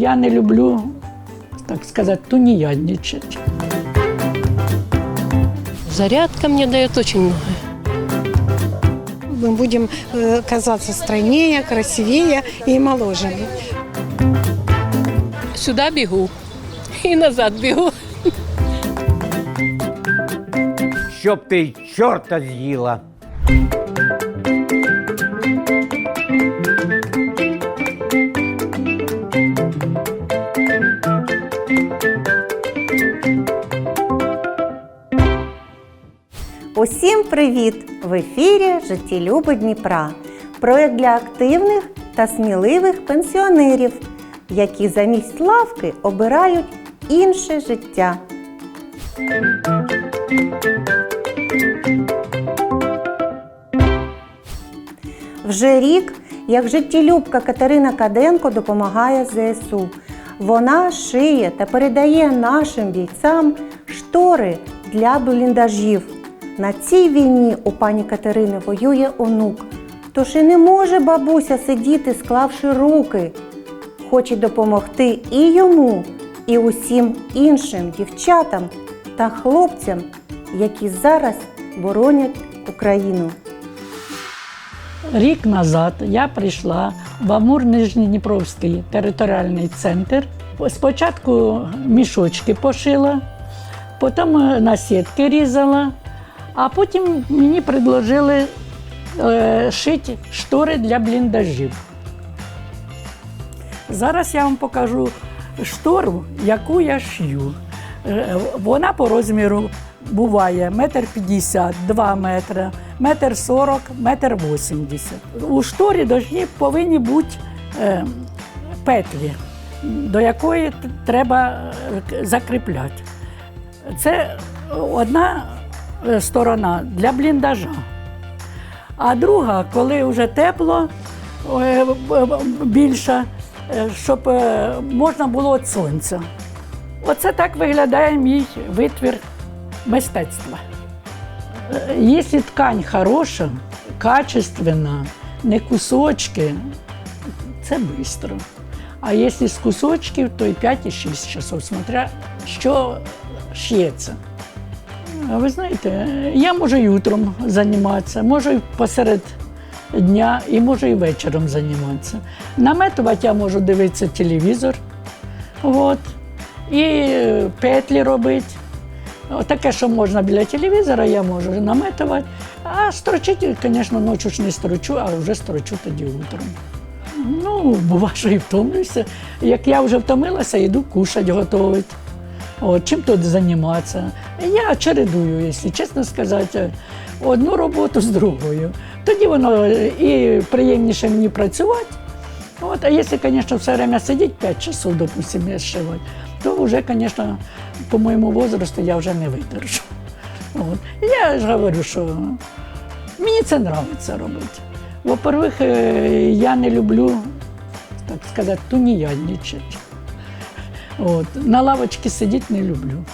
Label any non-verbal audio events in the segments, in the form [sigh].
Я не люблю, так сказати, тунеядничать. Зарядка мне дает очень много. мы будем э, казаться стройнее, красивее и моложе. Сюда бегу и назад бегу. Щоб ти чорта з'їла. Усім привіт! В ефірі Життєлюби Дніпра. Проєкт для активних та сміливих пенсіонерів, які замість лавки обирають інше життя. Вже рік, як життєлюбка Катерина Каденко допомагає ЗСУ. Вона шиє та передає нашим бійцям штори для бліндажів. На цій війні у пані Катерини воює онук. Тож і не може бабуся сидіти, склавши руки. Хоче допомогти і йому, і усім іншим дівчатам та хлопцям, які зараз боронять Україну. Рік назад я прийшла в Амур Нижньодніпровський територіальний центр. Спочатку мішочки пошила, потім е, на сітки різала, а потім мені предложили е, шити штори для бліндажів. Зараз я вам покажу штору, яку я шью. Е, Вона по розміру буває метр п'ятдесят, два метри, метр сорок, метр вісімдесят. У шторі должні, повинні бути е, петлі, до якої треба е, закріпляти. Це одна сторона для бліндажа. А друга, коли вже тепло е, б- більше, е, щоб е, можна було від сонця. Оце так виглядає мій витвір мистецтва. Е, Якщо ткань хороша, качественна, не кусочки, це швидко. А якщо з кусочків, то і 5 і 6 часов, смотря що шиється. А Ви знаєте, я можу і утром займатися, можу і посеред дня, і можу і вечором займатися. Наметувати я можу дивитися телевізор, от, і петлі робити. Таке, що можна біля телевізора, я можу наметувати. А строчити, звісно, ночі ж не строчу, а вже строчу тоді утром. Ну, бува, що і втомлюся. Як я вже втомилася, йду кушати, готувати. От, чим тут займатися? Я чередую, якщо чесно сказати, одну роботу з другою. Тоді воно і приємніше мені працювати. От, а якщо, звісно, все время сидіти 5 часов, допустимо, зшивати, то вже, звісно, по моєму возрасту я вже не видержу. От. Я ж говорю, що мені це подобається робити. Во-первых, е, я не люблю, так сказати, тунеядничать. От. На лавочці сидіти не люблю.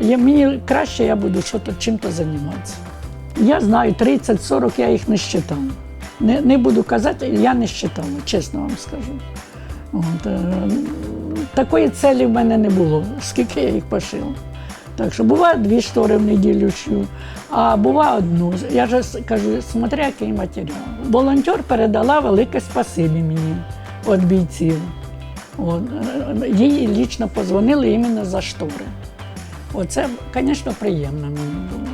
Я, мені краще я буду чим-то займатися. Я знаю, 30-40 я їх не считала. Не, не буду казати, я не считала, чесно вам скажу. От, е, такої цілі в мене не було, скільки я їх пошила. Так що буває дві штори в неділю шью, а буває одну. Я ж кажу, смотря який матеріал. Волонтер передала велике спасибі мені від бійців. Е, їй лічно позвонили іменно за штори. Оце, звісно, приємно мені було.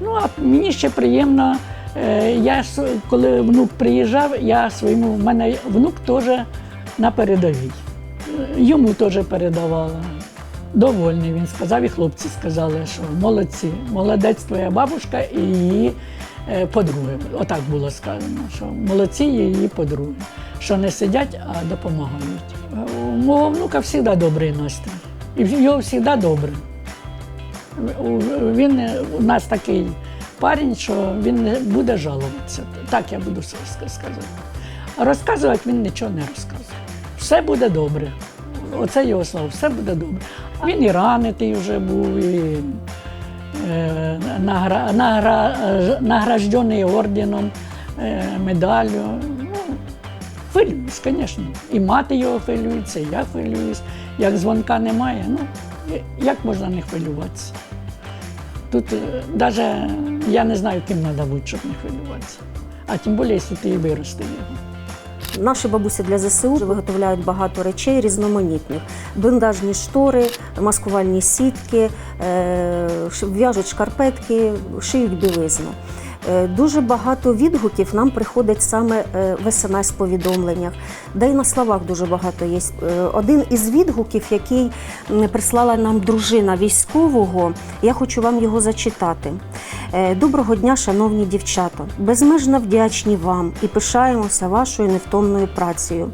Ну, а мені ще приємно, е, я коли внук приїжджав, я своєму, в мене внук теж на передовій. Йому теж передавала. Довольний він сказав, і хлопці сказали, що молодці, молодець твоя бабушка і її е, подруги. Отак було сказано, що молодці її подруги, що не сидять, а допомагають. Мого внука завжди добрий настрій. І його завжди добре. Він у нас такий парень, що він не буде жалуватися. Так я буду сказати. Розказувати він нічого не розказує. Все буде добре. Оце його слово, все буде добре. Він і ранитий вже був, і е, награ, награ, награждений орденом, е, медаллю. Хвилююсь, звісно. І мати його хвилюється, і я хвилююсь. Як дзвонка немає, ну як можна не хвилюватися? Тут навіть я не знаю, ким треба бути, щоб не хвилюватися. А тим більше, якщо ти і вирости його. Наші бабусі для ЗСУ виготовляють багато речей різноманітних: бліндажні штори, маскувальні сітки, е, в'яжуть шкарпетки, шиють білизну. Е, Дуже багато відгуків нам приходить саме е, в смс-повідомленнях, да й на словах дуже багато є. Е, Один із відгуків, який прислала нам дружина військового, я хочу вам його зачитати. Доброго дня, шановні дівчата! Безмежно вдячні вам і пишаємося вашою невтомною працею.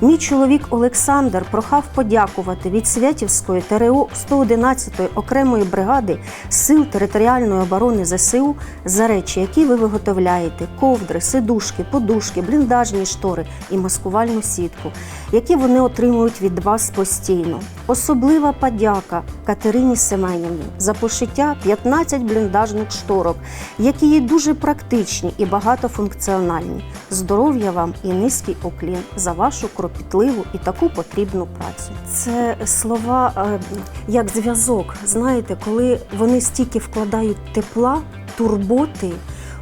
Мій чоловік Олександр прохав подякувати від Святівської ТРО 111-ї окремої бригади Сил територіальної оборони ЗСУ за речі, які ви виготовляєте: ковдри, сидушки, подушки, бліндажні штори і маскувальну сітку, які вони отримують від вас постійно. Особлива подяка Катерині Семенівні за пошиття 15 бліндажних шторок, які є дуже практичні і багатофункціональні. Здоров'я вам і низький уклін за вашу кропітливу і таку потрібну працю. Це слова е, як зв'язок. Знаєте, коли вони стільки вкладають тепла, турботи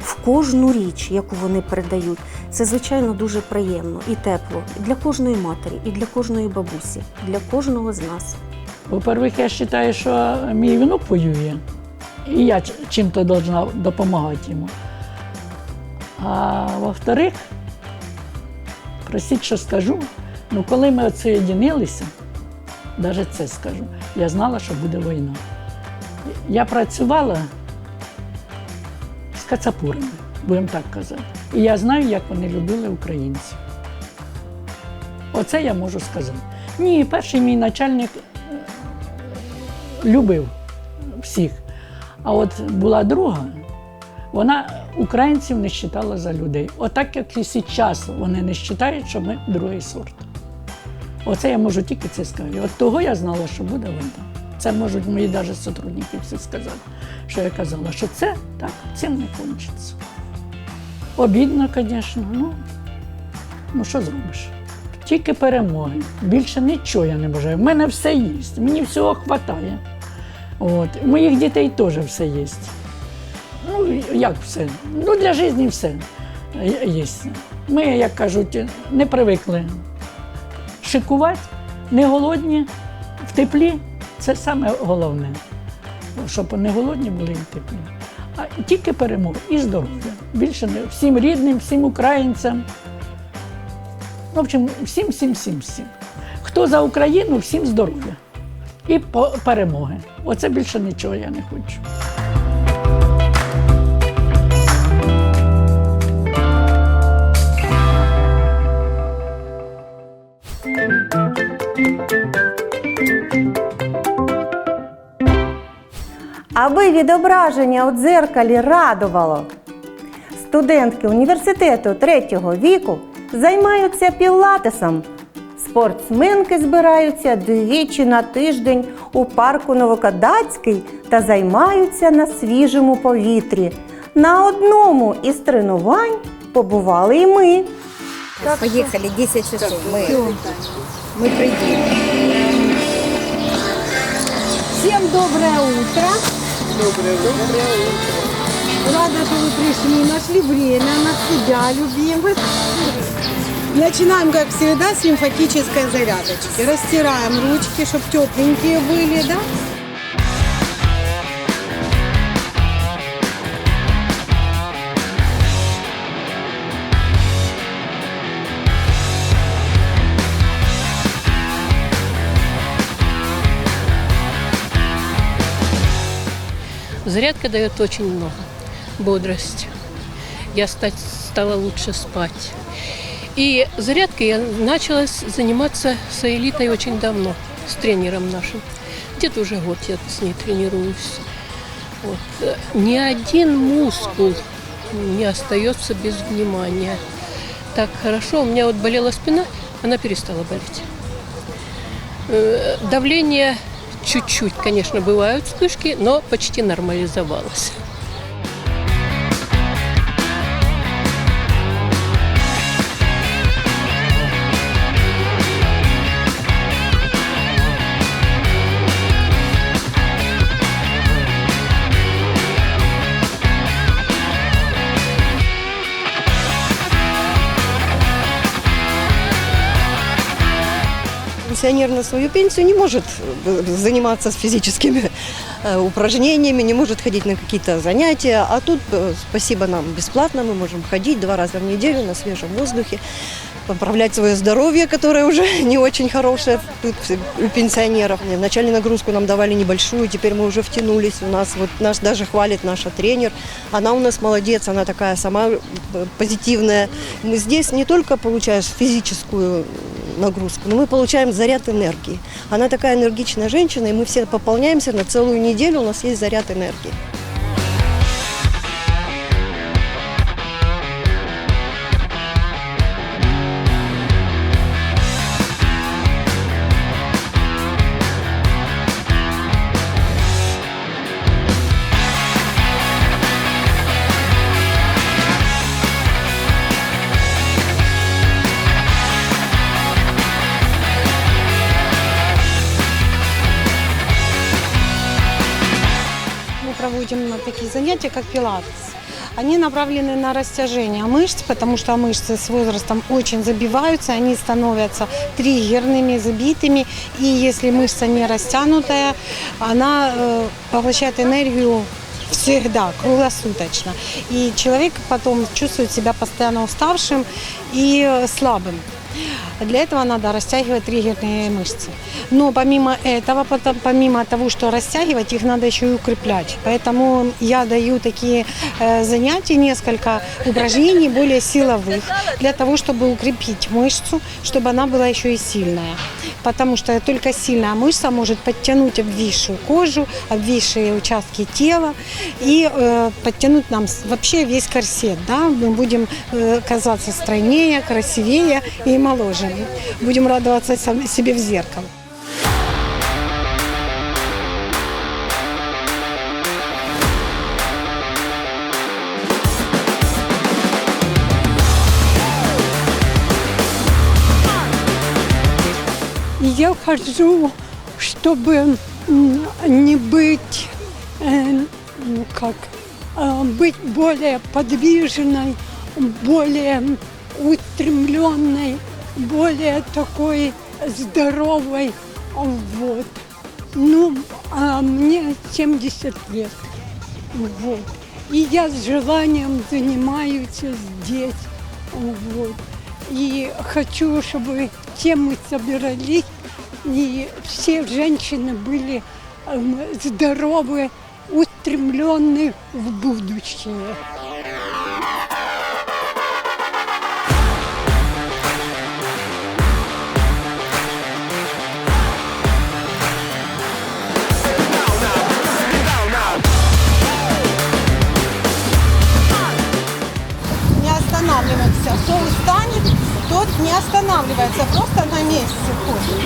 в кожну річ, яку вони передають, це звичайно дуже приємно і тепло і для кожної матері, і для кожної бабусі, для кожного з нас. Во-первых, я вважаю, що мій внук воює, і я чим-то повинна допомагати йому. А во-вторых, простіть, що скажу, ну коли ми отсоєдинилися, навіть це скажу, я знала, що буде війна. Я працювала кацапурами, будемо так казати. І я знаю, як вони любили українців. Оце я можу сказати. Ні, перший мій начальник е, любив всіх. А от була друга, вона українців не вважала за людей. Отак, як і зараз вони не вважають, що ми другий сорт. Оце я можу тільки це сказати. От того я знала, що буде війна. Це можуть мої навіть сотрудники всі сказати, що я казала, що це так, цим не кончиться. Обідно, звісно, ну, ну що зробиш? Тільки перемоги. Більше нічого я не бажаю. У мене все є, мені всього вистачає. От. У моїх дітей теж все є. Ну, як все? Ну, для життя все є. Ми, як кажуть, не привикли шикувати, не голодні, в теплі. Це саме головне. Щоб не голодні були і теплі. А тільки перемоги і здоров'я. Більше не всім рідним, всім українцям. В общем, всім, всім, всім, всім. Хто за Україну, всім здоров'я і перемоги. Оце більше нічого я не хочу. Аби відображення у дзеркалі радувало. Студентки університету третього віку займаються пілатесом. Спортсменки збираються двічі на тиждень у парку Новокадацький та займаються на свіжому повітрі. На одному із тренувань побували і ми. Поехали, 10 часов. Мы, мы придем. Всем доброе утро. Доброе, утро. Рада, что вы пришли, нашли время на себя, любимых. Начинаем, как всегда, с лимфатической зарядочки. Растираем ручки, чтобы тепленькие были, да? Зарядка дает очень много. Бодрость. Я стать, стала лучше спать. И зарядкой я начала заниматься с элитой очень давно, с тренером нашим. Где-то уже год я с ней тренируюсь. Вот. Ни один мускул не остается без внимания. Так хорошо. У меня вот болела спина, она перестала болеть. Э, Давление чуть-чуть, конечно, бывают вспышки, но почти нормализовалось. Пенсионер на свою пенсию не может э, заниматься физическими э, упражнениями, не может ходить на какие-то занятия. А тут, э, спасибо нам, бесплатно мы можем ходить два раза в неделю на свежем воздухе, поправлять свое здоровье, которое уже [laughs] не очень хорошее тут у пенсионеров. Вначале нагрузку нам давали небольшую, теперь мы уже втянулись. У нас вот нас даже хвалит наша тренер. Она у нас молодец, она такая сама позитивная. Мы здесь не только получаешь физическую нагрузку, но мы получаем заряд энергии. Она такая энергичная женщина, и мы все пополняемся на целую неделю, у нас есть заряд энергии. занятия, как пилатес. Они направлены на растяжение мышц, потому что мышцы с возрастом очень забиваются, они становятся триггерными, забитыми. И если мышца не растянутая, она э, поглощает энергию всегда, круглосуточно. И человек потом чувствует себя постоянно уставшим и э, слабым. Для этого надо растягивать триггерные мышцы. Но помимо этого, помимо того, что растягивать, их надо еще и укреплять. Поэтому я даю такие э, занятия, несколько упражнений более силовых, для того, чтобы укрепить мышцу, чтобы она была еще и сильная. Потому что только сильная мышца может подтянуть обвисшую кожу, обвисшие участки тела и э, подтянуть нам вообще весь корсет. Да? Мы будем э, казаться стройнее, красивее и моложе. Будем радоваться себе в зеркало. Я хожу, чтобы не быть, э, как, э, быть более подвижной, более устремленной, более такой здоровой. Вот. Ну, а мне 70 лет. Вот. И я с желанием занимаюсь здесь. Вот. И хочу, чтобы все мы собрались, и все женщины были эм, здоровы, устремлены в будущее. Останавливается, просто на месте ходит.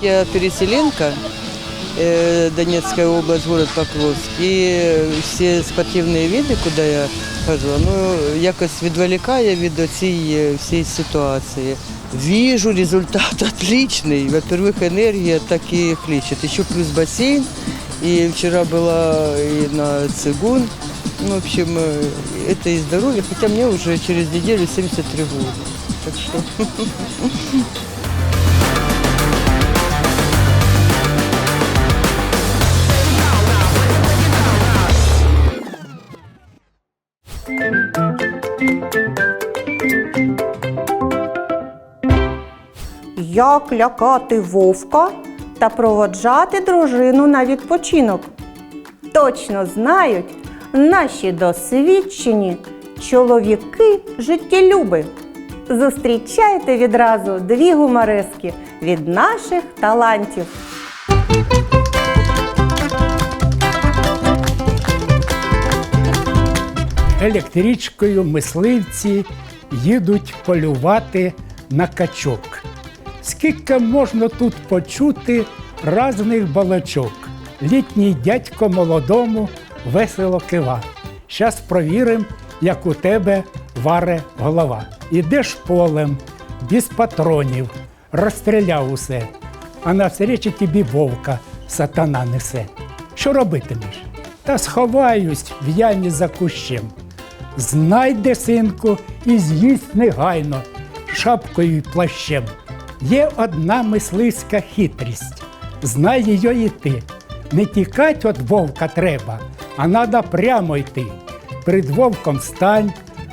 Я переселенка, Донецкая область, город Покровск. И всі спортивні види, куди я хожу, ну, якось відволікає від цієї всієї ситуації. Вижу, результат отличный. [laughs] Во-первых, энергия так и хлещет. Еще плюс бассейн. И вчера была и на цигун. Ну, в общем, э, это и здоровье. Хотя мне уже через неделю 73 года. Так что [laughs] Як лякати вовка та проводжати дружину на відпочинок? Точно знають наші досвідчені чоловіки життєлюби. Зустрічайте відразу дві гуморески від наших талантів. електричкою мисливці їдуть полювати на качок. Скільки можна тут почути разних балачок? Літній дядько молодому весело кива. Щас провірим, як у тебе варе голова. Ідеш полем, без патронів, розстріляв усе, а навстречі тобі вовка сатана несе. Що робитимеш? Та сховаюсь в ямі за кущем. Знайде синку і з'їсть негайно шапкою й плащем. Є одна мисливська хитрість, знай її і ти. Не тікать від вовка треба, а надо прямо йти. Перед вовком стань,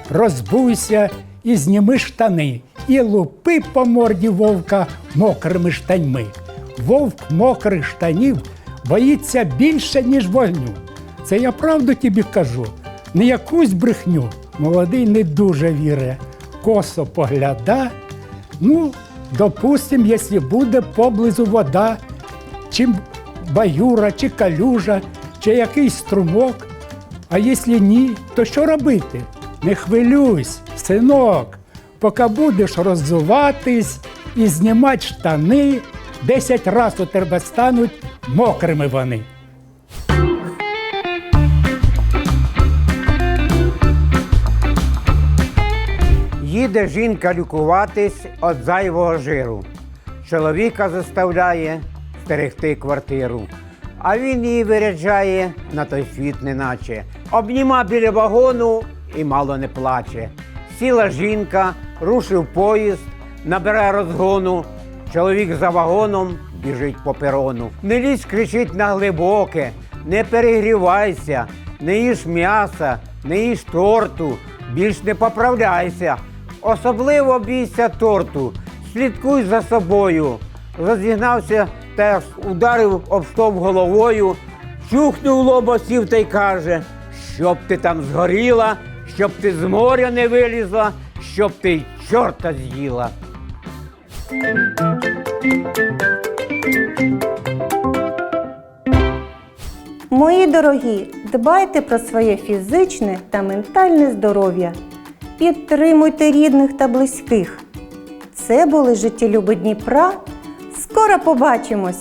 розбуйся і зніми штани, і лупи по морді вовка мокрими штаньми. Вовк мокрих штанів боїться більше, ніж вогню. Це я правду тобі кажу, не якусь брехню. Молодий не дуже віре, косо погляда. Ну, допустим, якщо буде поблизу вода, чи баюра, чи калюжа, чи якийсь струмок. А якщо ні, то що робити? Не хвилюйся, синок, поки будеш роззуватись і знімати штани, десять разів у тебе стануть мокрими вони. Їде жінка лікуватись від зайвого жиру. Чоловіка заставляє стерегти квартиру. А він її виряджає на той світ, неначе. Обніма біля вагону і мало не плаче. Сіла жінка, рушив поїзд, набирає розгону. Чоловік за вагоном біжить по перону. Не лізь кричить на глибоке, не перегрівайся, не їж м'яса, не їж торту, більш не поправляйся. Особливо бійся торту, слідкуй за собою. Розігнався та ударив об стовп головою, чухнув лоба сів та й каже, щоб ти там згоріла, щоб ти з моря не вилізла, щоб ти й чорта з'їла. Мої дорогі, дбайте про своє фізичне та ментальне здоров'я. Підтримуйте рідних та близьких. Це були життєлюби Дніпра. Скоро побачимось!